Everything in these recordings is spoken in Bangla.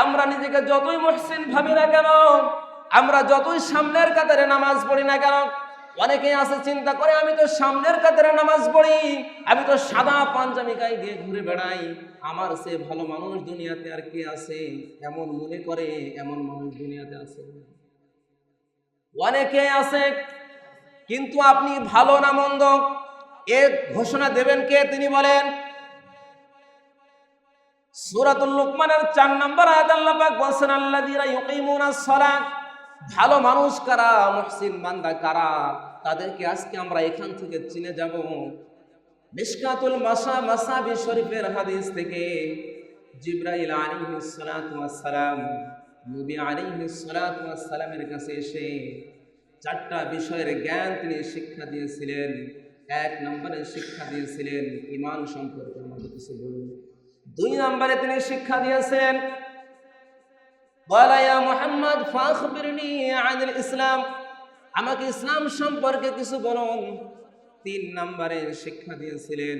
আমরা নিজেকে যতই মহসিন ভাবি না কেন, আমরা যতই সামনের কাতারে নামাজ পড়ি না কেন, অনেকে আছে চিন্তা করে, আমি তো সামনের কাতারে নামাজ পড়ি, আমি তো সাদা পাঞ্জাবি গায়ে দিয়ে ঘুরে বেড়াই, আমার সে ভালো মানুষ দুনিয়াতে আর কে আছে? এমন মনে করে এমন মানুষ দুনিয়াতে আছে। অনেকে আছে, কিন্তু আপনি ভালো না মন্দ এ ঘোষণা দেবেন কে? তিনি বলেন সূরাতুল লুকমানের 4 নম্বর আয়াত আল্লাহ পাক বলেন আল্লাযীনা ইউকিমুনাস সালাত। ভালো মানুষ কারা? মুহসিন বান্দা কারা? তাদেরকে আজকে আমরা এখান থেকে চিনে যাব। মিশকাতুল মাসা মাসাবি শরীফের হাদিস থেকে জিব্রাইল আলাইহিস সালাতু ওয়াস সালাম নবী আলাইহিস সালাতু ওয়াস সালামের কাছে এসে চারটা বিষয়ের জ্ঞান তিনি শিক্ষা দিয়েছিলেন। এক নম্বরে শিক্ষা দিয়েছিলেন ইমান সম্পর্কে আমাদের কিছু বলুন। দুই নম্বরে তিনি শিক্ষা দিয়েছেন, বলা, ইয়া মুহাম্মদ, ফাখবিরনি আনিল ইসলাম, আমাকে ইসলাম সম্পর্কে কিছু বলুন। তিন নম্বরে শিক্ষা দিয়েছিলেন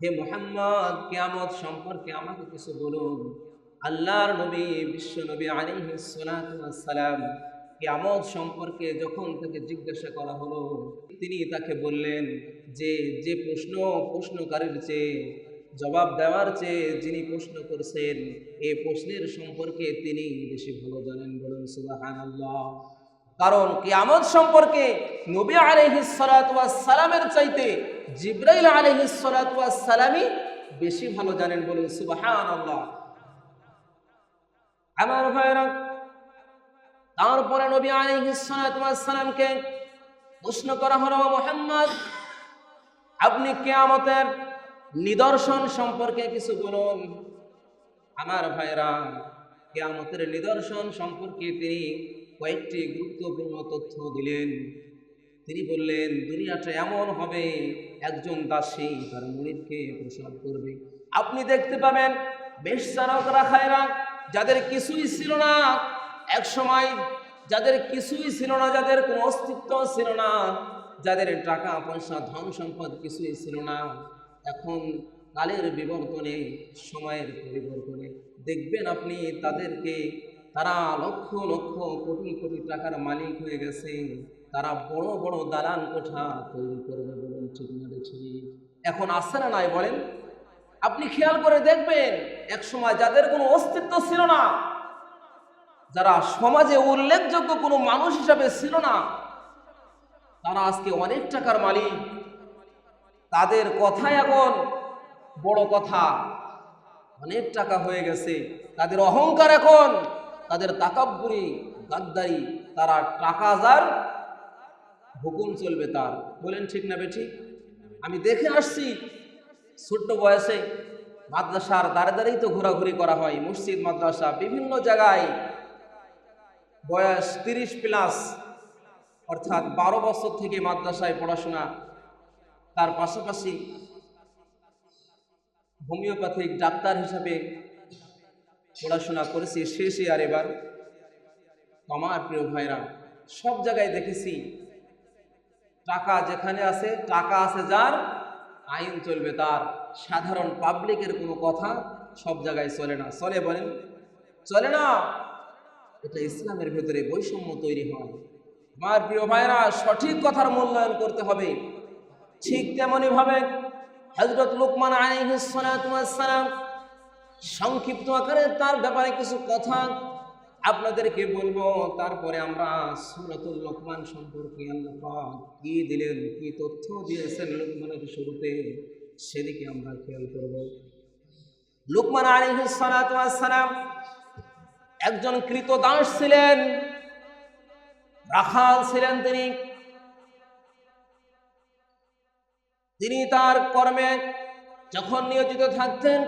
হে মুহাম্মদ, কিয়ামত সম্পর্কে আমাকে কিছু বলুন। আল্লাহর নবী, বিশ্ব নবী আলাইহিস সালাতু সালাম, কিয়ামত সম্পর্কে যখন তাকে জিজ্ঞাসা করা হলো, তিনি তাকে বললেন যে যে প্রশ্ন প্রশ্নকারীর চেয়ে, জবাব দেওয়ার চেয়ে যিনি প্রশ্ন করছেন, এ প্রশ্নের সম্পর্কে তিনি বেশি ভালো জানেন বলুন, সুবহানাল্লাহ। কারণ কিয়ামত সম্পর্কে নবী সালামের চাইতে জিব্রাইল সালামই বেশি ভালো জানেন বলুন, সুবহানাল্লাহ। আমার ভাইরা তারপরে নবী আলাইহিস সালাতু সালামকে প্রশ্ন করা হলো, মোহাম্মদ আপনি কেয়ামতের নিদর্শন সম্পর্কে কিছু বলুন। আমার ভাইরা কেয়ামতের নিদর্শন সম্পর্কে তিনি কয়েকটি গুরুত্বপূর্ণ তথ্য দিলেন। তিনি বললেন, দুনিয়াটা এমন হবে, একজন দাসী তার মুড়িদকে প্রসাদ করবে। আপনি দেখতে পাবেন, বেশ চারকরা খায়রা, যাদের কিছুই ছিল না। এক সময় যাদের কিছুই ছিল না, যাদের কোনো অস্তিত্ব ছিল না যাদের টাকা পয়সা, ধন সম্পদ কিছুই ছিল না, এখন কালের বিবর্তনে, সময়ের পরিবর্তনে। দেখবেন আপনি তাদেরকে, তারা লক্ষ লক্ষ কোটি কোটি টাকার মালিক হয়ে গেছে। তারা বড় বড় দালান কোঠা তৈরি করবে বলুন ঠিক না এখন আসছে না নাই বলেন? আপনি খেয়াল করে দেখবেন, এক সময় যাদের কোনো অস্তিত্ব ছিল না, যারা সমাজে উল্লেখযোগ্য কোনো মানুষ হিসাবে ছিল না তারা আজকে অনেক টাকার মালিক। তাদের কথাই এখন বড় কথা। অনেক টাকা হয়ে গেছে। তাদের অহংকার এখন, তাদের তাকাব্বুরি, গাদ্দারি, তারা টাকা যার হুকুম চলবে তার। বলেন ঠিক না বেঠি? আমি দেখে আসছি, ছোট্ট বয়সে মাদ্রাসার দাঁড়ে দাঁড়িয়েই তো ঘোরাঘুরি করা হয়। মসজিদ, মাদ্রাসা, বিভিন্ন জায়গায় বয়স তিরিশ প্লাস অর্থাৎ বারো বছর থেকে মাদ্রাসায় পড়াশোনা, তার পাশাপাশি হোমিওপ্যাথিক ডাক্তার হিসাবে পড়াশোনা করেছি শেষে আর এবার। আমার প্রিয় ভাইরা সব জায়গায় দেখেছি, টাকা যেখানে আছে, টাকা আছে যার, আইন চলবে তার। সাধারণ পাবলিকের কোনো কথা সব জায়গায় চলে না। চলে বলেন, চলে না। এটা ইসলামের ভেতরে বৈষম্য তৈরি হয়। আমার প্রিয় ভাইরা সঠিক কথার মূল্যায়ন করতে হবে। ঠিক তেমনি ভাবে হজরত লুকমান আলাইহিসসালাম সংক্ষিপ্ত আকারে তার ব্যাপারে কিছু কথা আপনাদেরকে বলব। তারপরে আমরা সুরাতুল লোকমান সম্পর্কে কি দিলেন, কি তথ্য দিয়েছেন লোকমানের শুরুতে, সেদিকে আমরা খেয়াল করব। লোকমান আলাইহিসসালাম একজন কৃত দাস ছিলেন। রাখাল ছিলেন তিনি। তিনি তার কর্মে যখন নিয়োজিত থাকতেন,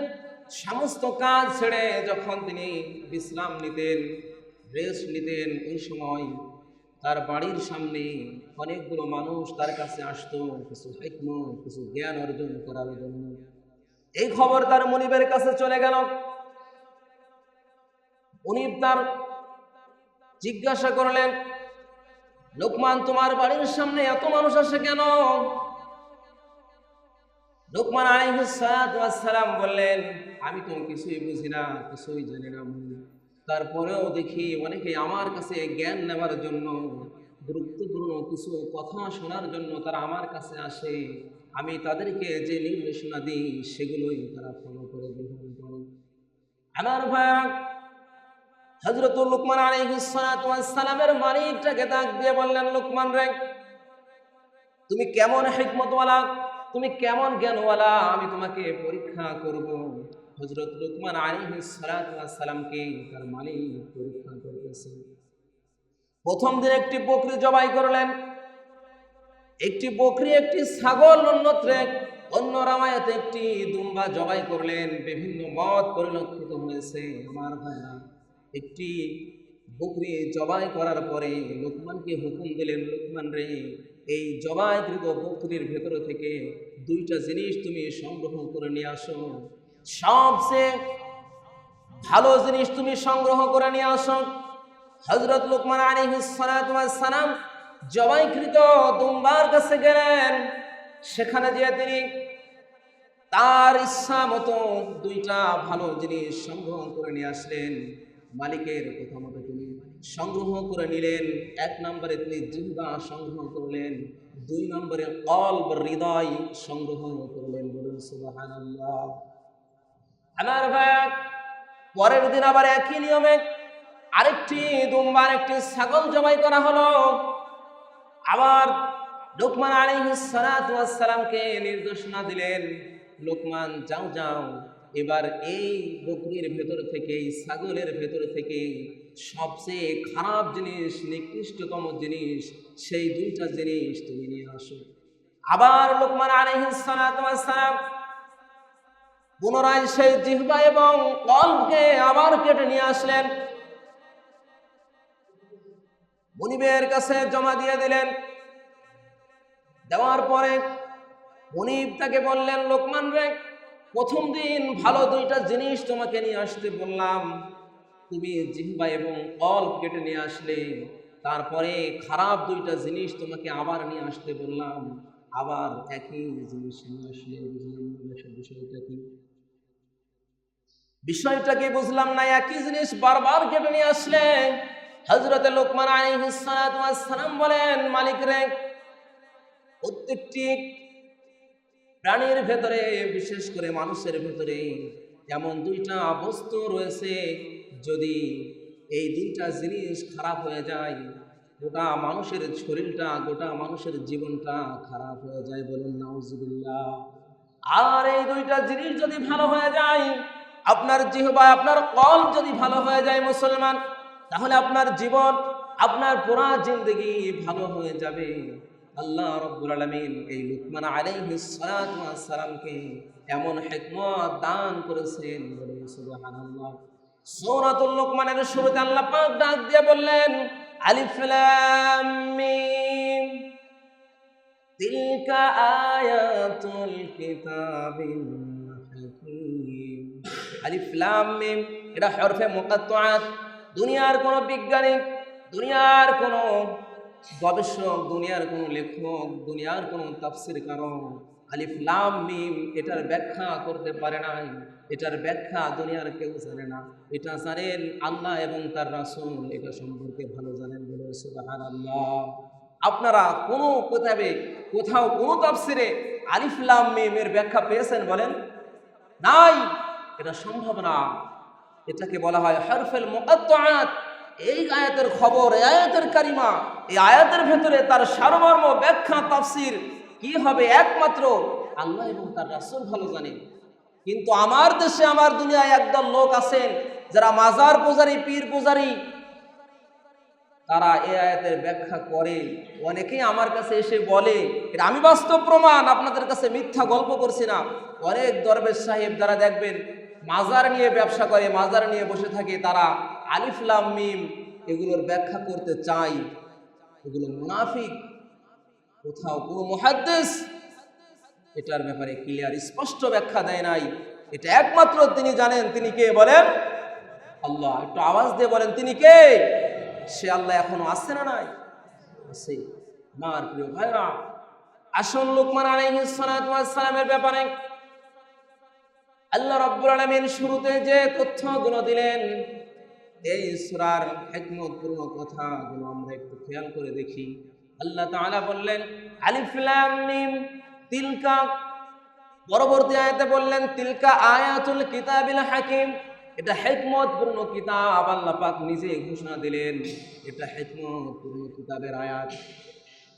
সমস্ত কাজ ছেড়ে যখন তিনি বিশ্রাম নিতেন রেস্ট নিতেন, ওই সময় তার বাড়ির সামনে অনেকগুলো মানুষ তার কাছে আসতো, কিছু হিকম কিছু জ্ঞান অর্জন করার জন্য। এই খবর তার মনিবের কাছে চলে গেল। উনি তার জিজ্ঞাসা করলেন লোকমান, তোমার বাড়ির সামনে এত মানুষ আসে কেন? লোকমান আলাইহিস সালাম বললেন, আমি তো কিছুই বুঝি না, কিছুই জানি না তারপরেও দেখি অনেকে আমার কাছে জ্ঞান নেওয়ার জন্য, গুরুত্বপূর্ণ কিছু কথা শোনার জন্য তারা আমার কাছে আসে। আমি তাদেরকে যে নির্দেশনা দিই, সেগুলোই তারা ফলো করে গ্রহণ করে। আমার ভাই হজরত লুকমান আলাইহিসসালামের মালিকটাকে তাক দিয়ে বললেন, লুকমান রে, তুমি কেমন হিকমতওয়ালা? তুমি কেমন জ্ঞানওয়ালা? আমি তোমাকে পরীক্ষা করব। হজরত লুকমান আলাইহিসসালামকে তার মালিক পরীক্ষা করতেছে। প্রথম দিন একটি বকরি জবাই করলেন। একটি বকরি একটি ছাগল, অন্যত্রে অন্য রামায়াতে একটি দুম্বা জবাই করলেন। বিভিন্ন মত পরিলক্ষিত হয়েছে আমার ভাইরা। একটি বকরি জবাই করার পরে লোকমানকে হুকুম দিলেন, লোকমান রে, এই জবাইকৃত বকরির ভেতর থেকে দুইটা জিনিস তুমি সংগ্রহ করে নিয়ে আসো। সবচেয়ে ভালো জিনিস তুমি সংগ্রহ করে নিয়ে আসো। হজরত লোকমান আলিহালাম জবাইকৃত দুম্বার কাছে গেলেন। সেখানে যে তিনি তার ইচ্ছা মতো দুইটা ভালো জিনিস সংগ্রহ করে নিয়ে আসলেন। মালিকের কথা মতো তিনি সংগ্রহ করে নিলেন, এক নম্বরে তিনি জিহ্বা সংগ্রহ করলেন, দুই নম্বরে কল্প হৃদয় সংগ্রহ করলেন। বলুন, সুবহানাল্লাহ। আমার ভাই পরের দিন আবার একই নিয়মে আরেকটি দুম্বার, একটি ছাগল জবাই করা হলো। আবার লোকমান আলিহালামকে নির্দেশনা দিলেন, লোকমান যাও যাও এবার এই বকরির ভেতর থেকে ছাগলের ভেতর থেকে সবচেয়ে খারাপ জিনিস, নিকৃষ্টতম জিনিস, সেই দুইটা জিনিস তুমি নিয়ে আসো। আবার লোকমান পুনরায় সেই জিহ্বা এবং কলকে আবার কেটে নিয়ে আসলেন। মনিবের কাছে জমা দিয়ে দিলেন। দেওয়ার পরে মনিব তাকে বললেন, লোকমান রে প্রথম দিন ভালো দুইটা জিনিস তোমাকে নিয়ে আসতে বললাম। তুমি জিহ্বা এবং কল কেটে নিয়ে আসলে। তারপরে খারাপ দুইটা জিনিস তোমাকে আবার নিয়ে আসতে বললাম। আবার একই জিনিস নিয়ে আসলে। বিষয়টা কি বিষয়টা কি বুঝলাম না, একই জিনিস বারবার কেটে নিয়ে আসলে। হজরতে লোকমান আলিহালাম বলেন, মালিক রে, প্রত্যেকটি প্রাণীর ভেতরে, বিশেষ করে মানুষের ভেতরে এমন দুইটা বস্তু রয়েছে, যদি এই দুইটা জিনিস খারাপ হয়ে যায়, গোটা মানুষের শরীরটা, গোটা মানুষের জীবনটা খারাপ হয়ে যায় বলুন, নাউজুবিল্লাহ। আর এই দুইটা জিনিস যদি ভালো হয়ে যায়, আপনার জিহবা আপনার কল যদি ভালো হয়ে যায় মুসলমান, তাহলে আপনার জীবন, আপনার পুরা জিন্দগি ভালো হয়ে যাবে। আল্লাহ রব্বুল আলমিন এই লুকমান আলাইহিস সালামকে এমন হিকমত দান করেছেন। সূরাতুল লুকমানের শুরুতে আল্লাহ পাক ডাক দিয়ে বললেন, আলিফ লাম মিম। তিলকা আয়াতুল কিতাবিল হাকীম। আলিফ লাম এটা হরফে মুকাত্তাআত। দুনিয়ার কোন বিজ্ঞানী, দুনিয়ার কোনো গবেষক, দুনিয়ার কোনো লেখক, দুনিয়ার কোনো তাফসির কারণ, আলিফ লাম মিম, এটার ব্যাখ্যা করতে পারে নাই। এটার ব্যাখ্যা দুনিয়ার কেউ জানে না। এটা জানেন আল্লাহ এবং তার রাসূল, এটা সম্পর্কে ভালো জানেন বলে আপনারা কোনো কোথাবে কোথাও কোনো তাফসিরে আলিফ লাম মিম এর ব্যাখ্যা পেয়েছেন বলেন? নাই! এটা সম্ভব না। এটাকে বলা হয় হরফেল মুকাত্তাআত এই আয়াতের খবর, এই আয়াতের কারিমা, এই আয়াতের ভেতরে তার সারমর্ম, ব্যাখ্যা, তাফসির কি হবে একমাত্র আল্লাহ এবং তার রাসূল ভালো জানেন। কিন্তু আমার দেশে, আমার দুনিয়ায় একদল লোক আছেন যারা মাজার পূজারী, পীর পূজারী, তারা এই আয়াতের ব্যাখ্যা করে। অনেকেই আমার কাছে এসে বলে, এটা আমি বাস্তব প্রমাণ, আপনাদের কাছে মিথ্যা গল্প করছি না। অনেক দরবেশ সাহেব যারা দেখবেন, মাজার নিয়ে ব্যবসা করে, মাজার নিয়ে বসে থাকে তারা। আলিফলাম মিম এগুলোর ব্যাখ্যা করতে চাই। এগুলো মুনাফিক। কোথাও কোনো মহাদ্দেশ এটার ব্যাপারে ক্লিয়ার স্পষ্ট ব্যাখ্যা দেয় নাই। এটা একমাত্র তিনি জানেন, তিনি কে বলেন? আল্লাহ। একটু আওয়াজ দিয়ে বলেন, তিনি কে? সে আল্লাহ এখনও আসছে না নাই? আছে। মার প্রিয় ভাইরা, আসল লোকমান আলাইহিস সালাতু ওয়াস সালামের ব্যাপারে আল্লাহ রাব্বুল আলামিন শুরুতে যে তথ্যগুলো দিলেন এই সূরার হিকমতপূর্ণ কথাগুলো আমরা একটু খেয়াল করে দেখি। আল্লাহ তাআলা বললেন, আলিফ লাম মিম, তিলকা পরবর্তী আয়াতে বললেন, তিলকা আয়াতুল কিতাবিল হাকিম। এটা হিকমতপূর্ণ কিতাব আল্লাহ পাক নিজে ঘোষণা দিলেন। এটা হিকমতপূর্ণ কিতাবের আয়াত।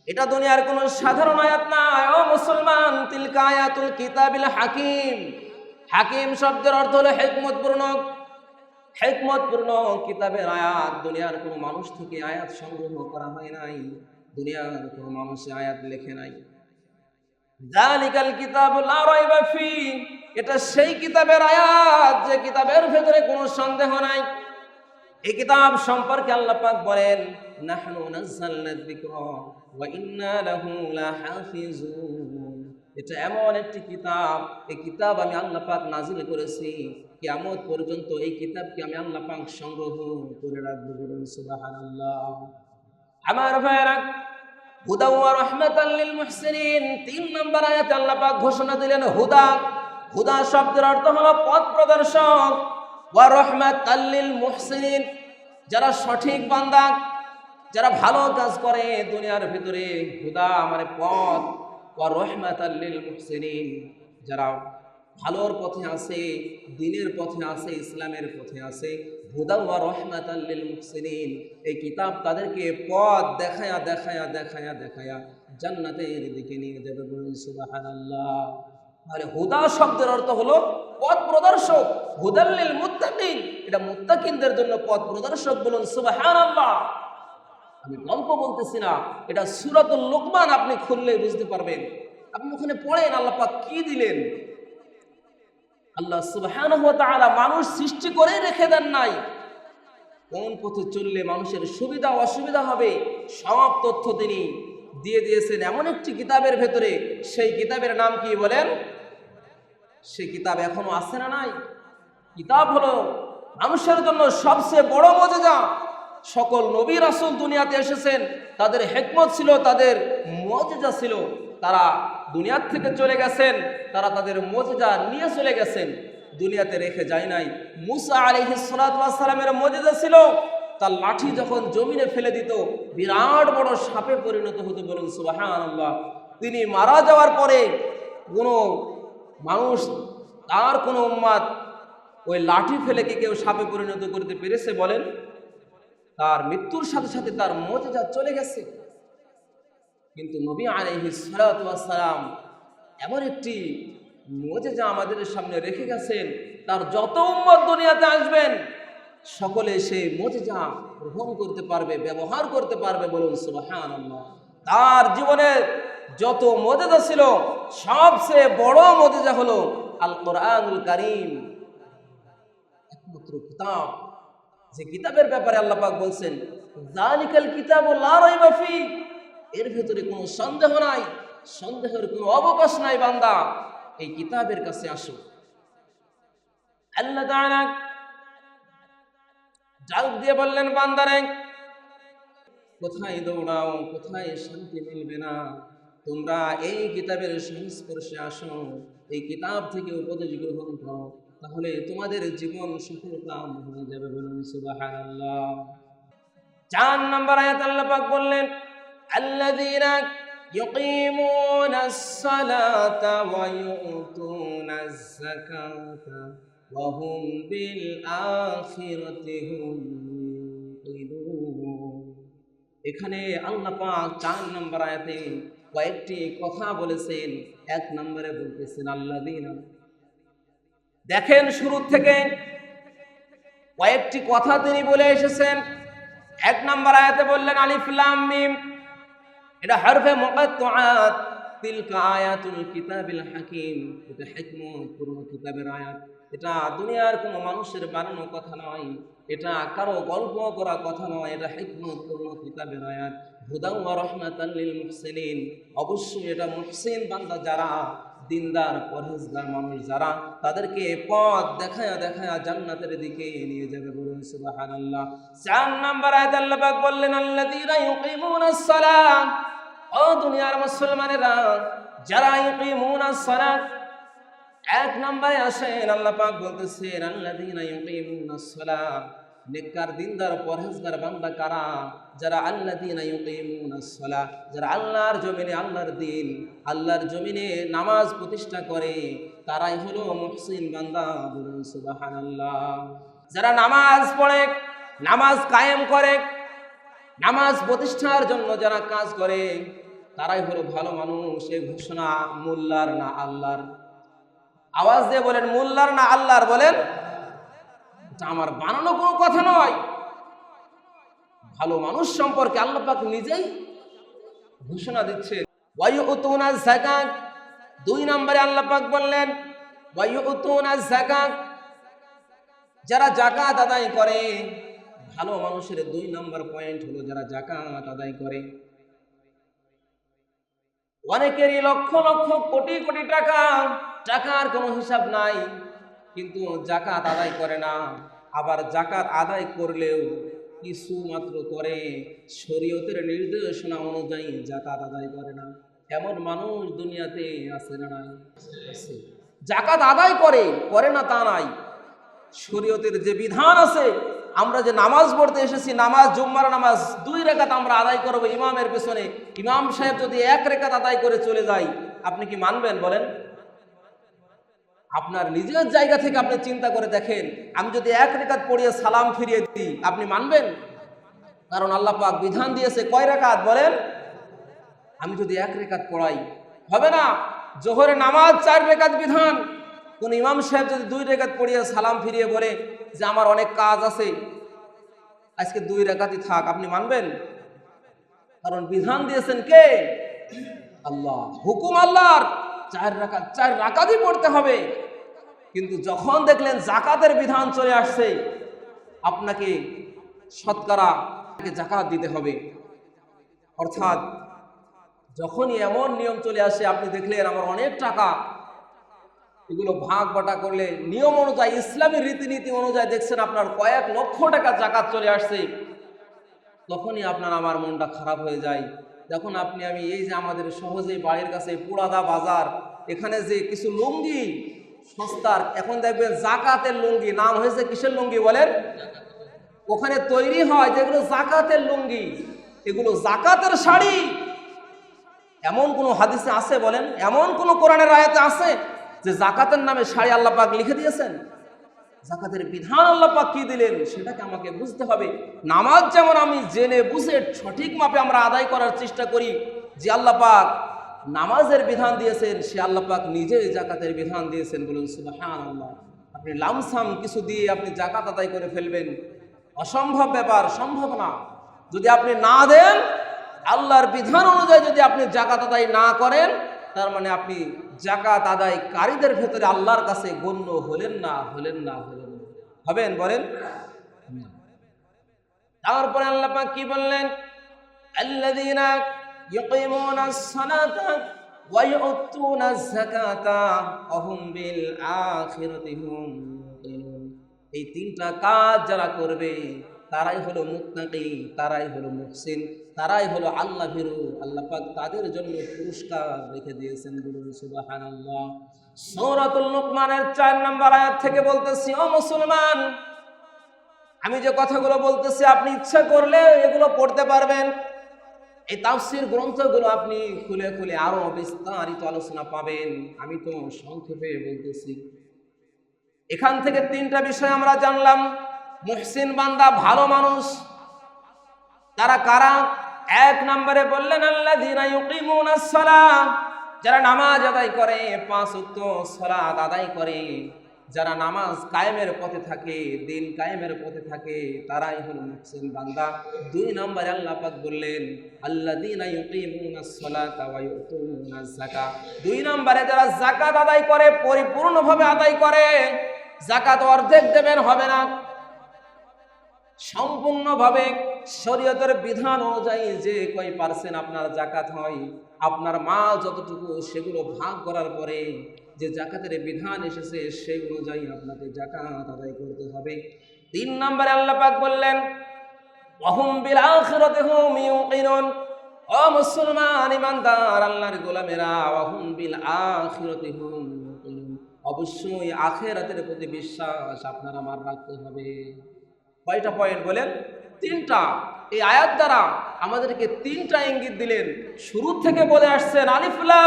এটা দুনিয়ার কোনো সাধারণ আয়াত নয়। ও মুসলমান, তিলকা আয়াতুল কিতাবিল হাকিম। হাকিম শব্দের অর্থ হলো হিকমতপূর্ণ হিকমতপূর্ণ কিতাবের আয়াত, দুনিয়ার কোনো মানুষ থেকে আয়াত সংগ্রহ করা হয় নাই, দুনিয়ার কোনো মানুষ আয়াত লেখে নাই। জালিকাল কিতাব লা রাইবা ফি, এটা সেই কিতাবের আয়াত, যে কিতাবের ভেতরে কোনো সন্দেহ নাই। এই কিতাব সম্পর্কে আল্লাহ পাক বলেন, নাহনু নাযালনা যিকরা, ওয়া ইন্না লাহু লাহাফিজুন। এটা এমন একটি কিতাব, এই কিতাব আমি আল্লাহ পাক নাজিল করেছি। কিয়ামত পর্যন্ত এই কিতাবকে আমি আল্লাহ পাক সংগ্রহ করে রাখব বলুন সুবহানাল্লাহ। আমার ভাইরা হুদা ওয়া রাহমাতাল লিল মুহসিনিন। তিন নম্বর আয়াতে আল্লাহ পাক ঘোষণা দিলেন, হুদা। হুদা শব্দের অর্থ হলো পথ প্রদর্শক। ওয়া রাহমাতাল লিল মুহসিনিন। যারা সঠিক বান্দা, যারা ভালো কাজ করে দুনিয়ার ভিতরে, হুদা আমার পথ। ওয়া রাহমাতাল লিল মুহসিনিন। যারা ভালোর পথে আছে, দিনের পথে আছে, ইসলামের পথে আছে। হুদা ওয়া রহমাতাল লিল মুহসিনিন। এই কিতাব তাদেরকে পথ দেখায়া দেখায়া দেখায়া দেখায়া জান্নাতের দিকে নিয়ে যাবে বলুন সুবহানাল্লাহ। তাহলে হুদা শব্দের অর্থ হলো পথ প্রদর্শক হুদাল্লিল মুত্তাকিন। এটা মুত্তাকিনদের জন্য পথ প্রদর্শক বলুন সুবহানাল্লাহ। আমি গল্প বলতেছি না, এটা সুরাতুল লোকমান আপনি খুললে বুঝতে পারবেন। আপনি ওখানে পড়েন, আল্লাহ পাক কি দিলেন? আল্লাহ তাআলা মানুষ সৃষ্টি করে রেখে দেন নাই। কোন পথে চললে মানুষের সুবিধা অসুবিধা হবে, সব তথ্য তিনি দিয়ে দিয়েছেন এমন একটি কিতাবের ভেতরে। সেই কিতাবের নাম কি বলেন? সেই কিতাব এখনও আছে না নাই? কিতাব হলো মানুষের জন্য সবচেয়ে বড় মজেজা। সকল নবী রাসূল দুনিয়াতে এসেছেন, তাদের হেকমত ছিল, তাদের মজেজা ছিল। তারা দুনিয়ার থেকে চলে গেছেন, তারা তাদের মজেজা নিয়ে চলে গেছেন। দুনিয়াতে রেখে যায় নাই। মুসা আলাইহিস সালামের মজেজা ছিল, তার লাঠি যখন জমিনে ফেলে দিত, বিরাট বড় সাপে পরিণত হতো বলুন সুবহানাল্লাহ। তিনি মারা যাওয়ার পরে কোনো মানুষ, তার কোনো উম্মাদ ওই লাঠি ফেলে কি কেউ সাপে পরিণত করতে পেরেছে বলেন? তার মৃত্যুর সাথে সাথে তার মজেজা চলে গেছে। কিন্তু নবী আলাইহি সালাম এমন একটি মজেজা আমাদের সামনে রেখে গেছেন, তার যত উম্মত দুনিয়াতে আসবেন, সকলে সেই মজেজা গ্রহণ করতে পারবে, ব্যবহার করতে পারবে বলুন সুবহানাল্লাহ। তার জীবনের যত মজেজা ছিল, সবচেয়ে বড় মজেজা হলো আল কোরআনুল কারীম, একমাত্র কিতাব। যে কিতাবের ব্যাপারে আল্লাহ পাক বলছেন জালিকাল কিতাবু লা রাইবা ফি এর ভেতরে কোনো সন্দেহ নাই, সন্দেহের কোনো অবকাশ নাই বান্দা। এই কিতাবের কাছে আসো। আল্লাহ তাআলা দিয়ে বললেন, বান্দারে, কোথায় দৌড়াও, কোথায় শান্তি মিলবে না? তোমরা এই কিতাবের সংস্পর্শে আসো, এই কিতাব থেকে উপদেশ গ্রহণ করো, তাহলে তোমাদের জীবন সফলতা হয়ে যাবে বলুন সুবহানাল্লাহ। চার নম্বর আয়াত আল্লাহ বললেন আল্লাযীনা يقيمون الصلاة ويؤتون الزكاة وهم بالآخرة هم يوقنون এখানে আল্লাহ পাক চার নম্বর আয়াতে কয়েকটি কথা বলেছেন এক নম্বরে বলতেছেন আল্লাহ দেখেন শুরু থেকে কয়েকটি কথা তিনি বলে এসেছেন এক নম্বর আয়াতে বললেন আলিফ লাম মিম এটা হরফে মুকাত্তাআত। তিলকা আয়াতুল কিতাবিল হাকিম। এটা হিকমত, পূর্ণ কিতাবের আয়াত। এটা দুনিয়ার কোনো মানুষের বানানো কথা নয়। এটা কারও গল্প করা কথা নয়। এটা হিকমত, পূর্ণ কিতাবের আয়াত। হুদা ওয়া রাহমাতাল লিল মুহসিনিন। অবশ্যই এটা মুহসিন বান্দা যারা, দিনদার, পরহেজগার মানুষ যারা, তাদেরকে পথ দেখায়া দেখায়া জান্নাতের দিকে নিয়ে যাবে সুবহানাল্লাহ। চার নাম্বার আয়াত আল্লাহ পাক বললেন, আল্লাযীনা ইউকিমুনাস ও দুনিয়ার মুসলমানেরা, যারা ইউকিমুনাস এক নম্বরে আসেন, আল্লাহ পাক বলতেছেন, আল্লাযীনা ইউকিমুনাস নেককার, দিনদার, পরহেজগার বান্দা কারা? যারা আল্লাযীনা ইউকিমুনাস সালাহ যারা আল্লাহর জমিনে আল্লাহর দিন, আল্লাহর জমিনে নামাজ প্রতিষ্ঠা করে, তারাই হলো মুহসিন বান্দা বলুন সুবহানাল্লাহ। যারা নামাজ পড়ে, নামাজ কায়েম করে, নামাজ প্রতিষ্ঠার জন্য যারা কাজ করে, তারাই হলো ভালো মানুষ এই ঘোষণা মোল্লার না আল্লাহর। আওয়াজ দিয়ে বলেন, মোল্লার না আল্লাহর বলেন আমার বানানো কোনো কথা নয়। ভালো মানুষ সম্পর্কে আল্লাহ পাক নিজেই ঘোষণা দিচ্ছে। দুই নম্বরে আল্লাহ পাক বললেন ওয়ায়ুতুনা যাকাত। যারা জাকাত আদায় করে, ভালো মানুষের দুই নম্বর পয়েন্ট হলো যারা জাকাত আদায় করে। অনেকেরই লক্ষ লক্ষ কোটি কোটি টাকা, টাকার কোনো হিসাব নাই, কিন্তু জাকাত আদায় করে না। আবার জাকাত আদায় করলেও কিছু মাত্র করে, শরীয়তের নির্দেশনা অনুযায়ী জাকাত আদায় করে না। এমন মানুষ দুনিয়াতে আছে না নাই? জাকাত আদায় করে করে না তা নাই। শরীয়তের যে বিধান আছে, আমরা যে নামাজ পড়তে এসেছি, নামাজ, জুম্মার নামাজ, দুই রেখাত আমরা আদায় করব ইমামের পেছনে। ইমাম সাহেব যদি এক রেখাত আদায় করে চলে যায়, আপনি কি মানবেন বলেন? আপনার নিজের জায়গা থেকে আপনি চিন্তা করে দেখেন, আমি যদি এক রেখাত পড়িয়ে সালাম ফিরিয়ে দিই, আপনি মানবেন? কারণ আল্লাহ পাক বিধান দিয়েছে, কয় রেখাত বলেন? আমি যদি এক রেখাত পড়াই, হবে না? জোহরে নামাজ চার রেখাত বিধান কোন ইমাম সাহেব যদি দুই রেখাত পড়িয়ে সালাম ফিরিয়ে বলে যে আমার অনেক কাজ আছে, আজকে দুই রেখাতই থাক, আপনি মানবেন? কারণ বিধান দিয়েছেন কে? আল্লাহ। হুকুম আল্লাহর, চার রাকাত চার রাকাতই পড়তে হবে। কিন্তু যখন দেখলেন জাকাতের বিধান চলে আসছে, আপনাকে শতকরা জাকাত দিতে হবে। অর্থাৎ যখনই এমন নিয়ম চলে আসে, আপনি দেখলেন আমার অনেক টাকা এগুলো ভাগ বাটা করলে নিয়ম অনুযায়ী, ইসলামী রীতিনীতি অনুযায়ী দেখছেন আপনার কয়েক লক্ষ টাকা জাকাত চলে আসছে। তখনই আপনার আমার মনটা খারাপ হয়ে যায়। যখন আপনি, আমি এই যে আমাদের সহজেই বাড়ির কাছে পুরাদা বাজার, এখানে যে কিছু লুঙ্গি সস্তার, এখন দেখবেন জাকাতের লুঙ্গি, নাম হয়েছে কিসের লুঙ্গি বলেন? ওখানে তৈরি হয় যেগুলো জাকাতের লুঙ্গি, এগুলো জাকাতের শাড়ি। এমন কোনো হাদিসে আছে বলেন? এমন কোনো কোরআনের আয়াতে আছে? যে জাকাতের নামে শাড়ি আল্লাহ পাক লিখে দিয়েছেন। জাকাতের বিধান আল্লাহ পাক কি দিলেন? সেটাকে আমাকে বুঝতে হবে। নামাজ যেমন আমি জেনে বুঝে সঠিক মাপে আমরা আদায় করার চেষ্টা করি, যে আল্লাহ পাক নামাজের বিধান দিয়েছেন, সে আল্লাহ পাক নিজে জাকাতের বিধান দিয়েছেন বলুন সুবহান আল্লাহ আপনি লামসাম কিছু দিয়ে আপনি জাকাত আদায় করে ফেলবেন। অসম্ভব ব্যাপার, সম্ভব না। যদি আপনি না দেন, আল্লাহর বিধান অনুযায়ী যদি আপনি জাকাত আদায় না করেন, তার মানে আপনি জাকাত আদায়কারীদের ভেতরে আল্লাহর কাছে গণ্য হলেন না হলেন না হলেন না। হবেন, বলেন? তারপরে আল্লাহ পাক কি বললেন? আল্লাযীনা ইউকিমুনা আস-সালাতা ওয়া ইউতুনা আজ-যাকাতা ওয়া হুম বিল আখিরাতি এই তিনটা কাজ যারা করবে তারাই হলো মুত্তাকি, তারাই হলো মুহসিন, তারাই হলো আল্লাহ ভীরু। আল্লাহ পাক তাদের জন্য পুরস্কার রেখে দিয়েছেন বলুন সুবহানাল্লাহ। সূরাতুল লুকমানের 4 নম্বর আয়াত থেকে বলতেছি, ও মুসলমান, আমি যে কথাগুলো বলতেছি, আপনি ইচ্ছা করলে এগুলো পড়তে পারবেন। এই তাফসির গ্রন্থগুলো আপনি খুলে খুলে আরও বিস্তারিত আলোচনা পাবেন। আমি তো সংক্ষেপে বলতেছি। এখান থেকে তিনটা বিষয় আমরা জানলাম। মুহসিন বান্দা ভালো মানুষ। তারা কারা? এক নম্বরে বললেন আল্লাহ যারা নামাজ আদায় করে, পাঁচ উক্ত সলাদ আদায় করে, যারা নামাজ কায়েমের পথে থাকে, দিন কায়েমের পথে থাকে, তারাই হলো মুহসিন বান্দা। দুই নম্বরে আল্লাহ পাক বললেন ইউতুনাজ যাকাত। দুই নম্বরে যারা যাকাত আদায় করে, পরিপূর্ণভাবে আদায় করে, যাকাত অর্ধেক দেবেন হবে না। সম্পূর্ণভাবে শরীয়তের বিধান অনুযায়ী যে কয় পার্সেন্ট আপনার জাকাত হয়, আপনার মা যতটুকু, সেগুলো ভাগ করার পরে যে জাকাতের বিধান এসেছে, সেই অনুযায়ী আপনাকে জাকাত আদায় করতে হবে। তিন নম্বরে আল্লাহ পাক বললেন অহম বিল আখিরাতি গোলামেরা হুম অবশ্যই প্রতি বিশ্বাস আপনার আমার রাখতে হবে। কয়টা পয়েন্ট বলেন, তিনটা। এই আয়াত দ্বারা আমাদেরকে তিনটা ইঙ্গিত দিলেন। শুরু থেকে বলে আসছেন আলিফুল্লাহ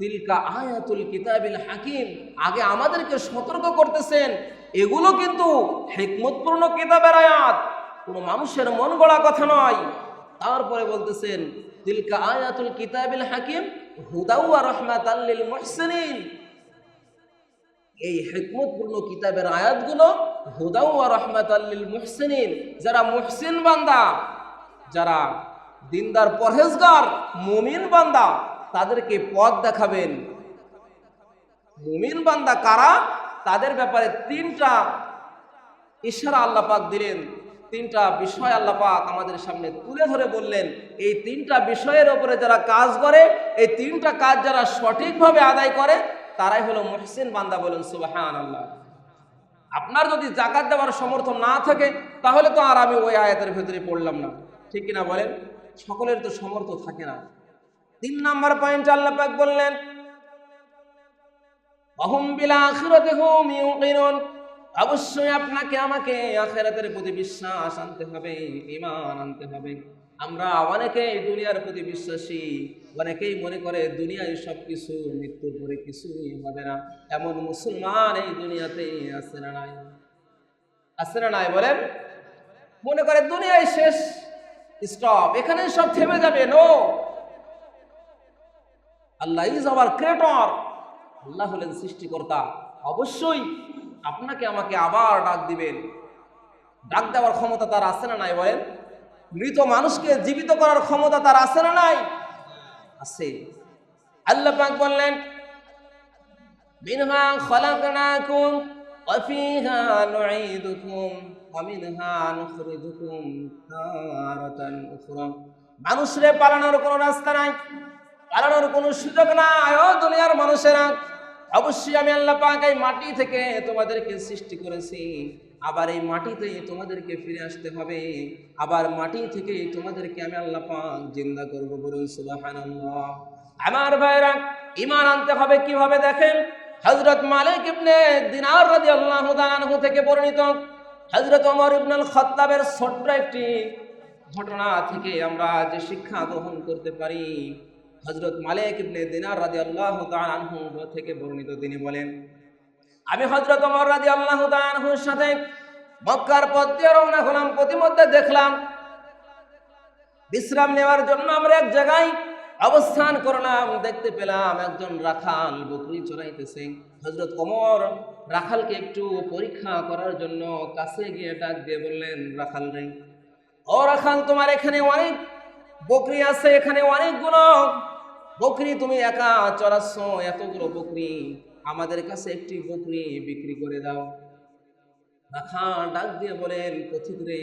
তিলকা আয়াতুল কিতাবিল হাকিম। আগে আমাদেরকে সতর্ক করতেছেন, এগুলো কিন্তু হিকমতপূর্ণ কিতাবের আয়াত। কোনো মানুষের মন গড়া কথা নয়। তারপরে বলতেছেন, তিলকা আয়াতুল কিতাবিল হাকিম, হুদাউ রহমাত লিল মুহসিনিন। এই হিকমতপূর্ণ কিতাবের আয়াতগুলো হুদাউ রহমাত লিল মুহসিনিন। যারা মুহসিন বান্দা, যারা দিনদার পরহেজগার, মুমিন বান্দা, তাদেরকে পথ দেখাবেন। মুমিন বান্দা কারা? তাদের ব্যাপারে তিনটা ইশারা আল্লাহ পাক দিলেন। তিনটা বিষয় আল্লাহ পাক আমাদের সামনে তুলে ধরে বললেন। এই তিনটা বিষয়ের উপরে যারা কাজ করে, এই তিনটা কাজ যারা সঠিকভাবে আদায় করে, তারাই হলো মুহসিন বান্দা বলেন সুবাহান আল্লাহ আপনার যদি জাকাত দেওয়ার সমর্থন না থাকে, তাহলে তো আর আমি ওই আয়াতের ভেতরে পড়লাম না। ঠিক কিনা বলেন? সকলের তো সমর্থ থাকে না। তিন নাম্বার পয়েন্ট আল্লাহ পাক বললেন অবশ্যই আপনাকে আমাকে আখেরাতের প্রতি বিশ্বাস আনতে হবে, ঈমান আনতে হবে। আমরা অনেকে দুনিয়ার প্রতি বিশ্বাসী, অনেকেই মনে করে দুনিয়ায় সব কিছু মৃত্যুর পরে কিছুই হবে না। এমন মুসলমান এই দুনিয়াতে আছে না নাই? আছে না নাই বলেন? মনে করে দুনিয়ায় শেষ স্টপ এখানে সব থেমে যাবে no Allah is our creator Allah হলেন সৃষ্টিকর্তা। অবশ্যই আপনাকে আমাকে আবার ডাক দিবেন। ডাক দেওয়ার ক্ষমতা তার আছে না নাই বলেন? মৃত মানুষকে জীবিত করার ক্ষমতা তার আছে না নাই? আছে। আল্লাহ পাক বললেন, মিনহা খলাকনাকুম ওয়া ফিহা নুঈদুকুম ওয়া মিনহা নুখরিজুকুম তারাতান উখরা। মানুষরে পালানোর কোনো রাস্তা নাই, পালানোর কোনো সুযোগ নাই ও দুনিয়ার মানুষেরা। অবশ্যই আমি আল্লাহ পাক এই মাটি থেকে তোমাদেরকে সৃষ্টি করেছি। আবার এই মাটিতেই তোমাদেরকে ফিরে আসতে হবে। আবার মাটি থেকে তোমাদেরকে আমি আল্লাহ পাক জিন্দা করব বলুন, সুবহানাল্লাহ। আমার ভাইরা ইমান আনতে হবে কীভাবে দেখেন? হযরত মালিক ইবনে দিনার রাদিয়াল্লাহু তাআলা থেকে বর্ণিত। হযরত ওমর ইবনুল খাত্তাবের ছোট্ট একটি ঘটনা থেকে আমরা যে শিক্ষা গ্রহণ করতে পারি হজরত মালিক ইবনে দিনার রাজি আল্লাহ আনহু থেকে বর্ণিত। তিনি বলেন আমি হজরত রাজি আল্লাহ সাথে মক্কার পথ দিয়ে রওনা হলাম, প্রতিমধ্যে দেখলাম বিশ্রাম নেওয়ার জন্য আমরা এক জায়গায় অবস্থান করলাম, দেখতে পেলাম একজন রাখাল বকরি চড়াইতেছে। হজরত ওমর রাখালকে একটু পরীক্ষা করার জন্য কাছে গিয়ে ডাক দিয়ে বললেন, রাখাল রে, ও রাখাল, তোমার এখানে অনেক বকরি আছে, এখানে অনেকগুলো বকরি তুমি একা চড়াচ্ছ, এতগুলো বকরি আমাদের কাছে একটি বকরি বিক্রি করে দাও। রাখা ডাক দিয়ে বলেন, কথিত রে,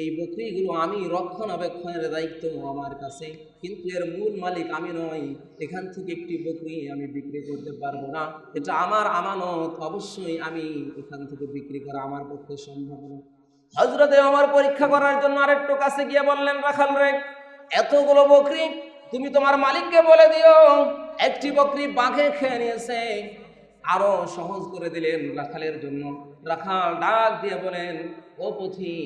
এই বকরিগুলো আমি রক্ষণাবেক্ষণের দায়িত্ব আমার কাছে। কিন্তু এর মূল মালিক আমি নই, এখান থেকে একটি বকরি আমি বিক্রি করতে পারব না। এটা আমার আমানত, অবশ্যই আমি এখান থেকে বিক্রি করা আমার পক্ষে সম্ভব না হজরতে আমার পরীক্ষা করার জন্য আরেকটু কাছে গিয়ে বললেন, রাখাল রে, এতগুলো বকরি তুমি তোমার মালিককে বলে দিও, একটি বকরি বাঘে খেয়ে নিয়েছে। আরও সহজ করে দিলেন রাখালের জন্য। রাখাল ডাক দিয়ে বলেন, ও পথি,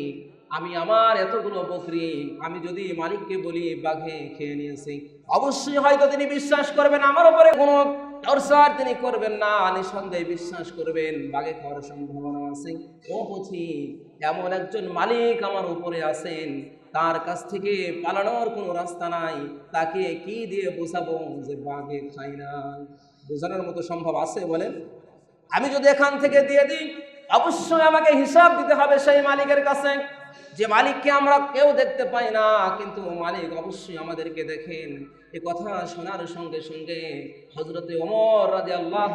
আমি আমার এতগুলো বকরি আমি যদি মালিককে বলি বাঘে খেয়ে নিয়েছি, অবশ্যই হয়তো তিনি বিশ্বাস করবেন আমার উপরে কোনো টর্চার তিনি করবেন না, নিঃসন্দেহে বিশ্বাস করবেন, বাঘে খাওয়ার সম্ভাবনা আছে। ও পথি, এমন একজন মালিক আমার উপরে আছেন, তার কাছ থেকে পালানোর কোনো রাস্তা নাই, তাকে কি দিয়ে বোঝাবো যে বাঘে খাই না? বোঝানোর মতো সম্ভব আছে বলেন আমি যদি এখান থেকে দিয়ে দিই, অবশ্যই আমাকে হিসাব দিতে হবে সেই মালিকের কাছে। যে মালিককে আমরা কেউ দেখতে পাই না, কিন্তু মালিক অবশ্যই আমাদেরকে দেখেন। এ কথা শোনার সঙ্গে সঙ্গে হজরতে ওমর রাজি আল্লাহ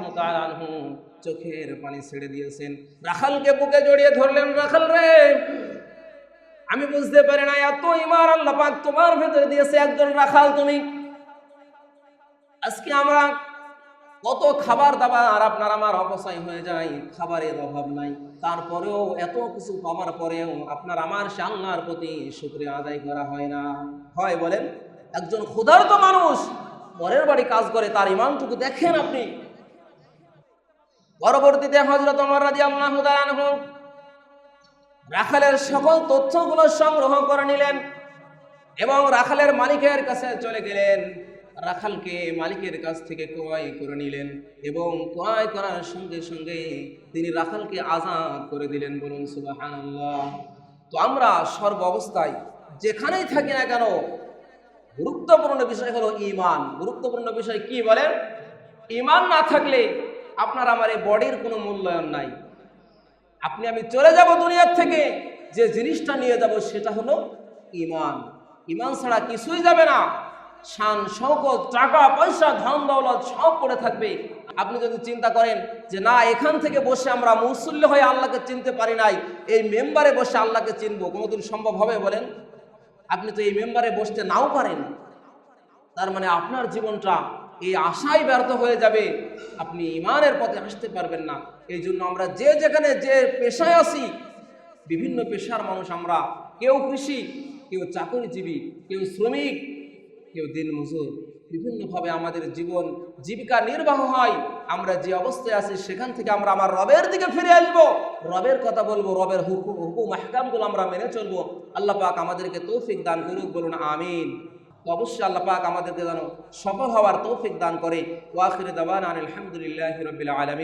চোখের পানি ছেড়ে দিয়েছেন। রাখালকে বুকে জড়িয়ে ধরলেন, রাখাল রে, আমি বুঝতে পারি না, এত ইমার আল্লাহ পাক তোমার ভেতরে দিয়েছে একজন রাখাল তুমি। আজকে আমরা কত খাবার দাবার আপনার আমার অপচয় হয়ে যায়, খাবারের অভাব নাই। তারপরেও এত কিছু পাওয়ার পরেও আপনার আমার সে প্রতি শুক্রিয়া আদায় করা হয় না। হয় বলেন, একজন ক্ষুধার্ত মানুষ পরের বাড়ি কাজ করে, তার ইমানটুকু দেখেন আপনি। পরবর্তীতে হজরত রাজি আল্লাহ রাখালের সকল তথ্যগুলো সংগ্রহ করে নিলেন এবং রাখালের মালিকের কাছে চলে গেলেন। রাখালকে মালিকের কাছ থেকে ক্রয় করে নিলেন এবং ক্রয় করার সঙ্গে সঙ্গে তিনি রাখালকে আজাদ করে দিলেন বলুন সুবহানাল্লাহ। তো আমরা সর্ব অবস্থায় যেখানেই থাকি না কেন, গুরুত্বপূর্ণ বিষয় হলো ইমান গুরুত্বপূর্ণ বিষয় কি বলেন? ইমান না থাকলে আপনার আমার এই বডির কোনো মূল্যায়ন নাই। আপনি আমি চলে যাব দুনিয়ার থেকে, যে জিনিসটা নিয়ে যাব সেটা হলো ইমান ইমান ছাড়া কিছুই যাবে না। শান শৌকত টাকা, পয়সা, ধন, দৌলত সব পড়ে থাকবে। আপনি যদি চিন্তা করেন যে না, এখান থেকে বসে আমরা মুসল্য হয়ে আল্লাহকে চিনতে পারি নাই, এই মেম্বারে বসে আল্লাহকে চিনবো, কোনোদিন সম্ভব হবে বলেন? আপনি তো এই মেম্বারে বসতে নাও পারেন। তার মানে আপনার জীবনটা এই আশাই ব্যর্থ হয়ে যাবে। আপনি ইমানের পথে আসতে পারবেন না। এই জন্য আমরা যে যেখানে যে পেশায় আছি, বিভিন্ন পেশার মানুষ আমরা, কেউ কৃষি, কেউ চাকরিজীবী, কেউ শ্রমিক কেউ দিন মজুর। বিভিন্নভাবে আমাদের জীবন জীবিকা নির্বাহ হয়। আমরা যে অবস্থায় আছি, সেখান থেকে আমরা আমার রবের দিকে ফিরে আসব। রবের কথা বলব, রবের হুকুম হুকুম আহকামগুলো আমরা মেনে চলবো। আল্লাহ পাক আমাদেরকে তৌফিক দান করুক, বলুন আমিন। অবশ্যই আল্লাহ পাক আমাদেরকে যেন সফল হওয়ার তৌফিক দান করে। ওয়াখির দাবান আলহামদুলিল্লাহ রবিল আলমী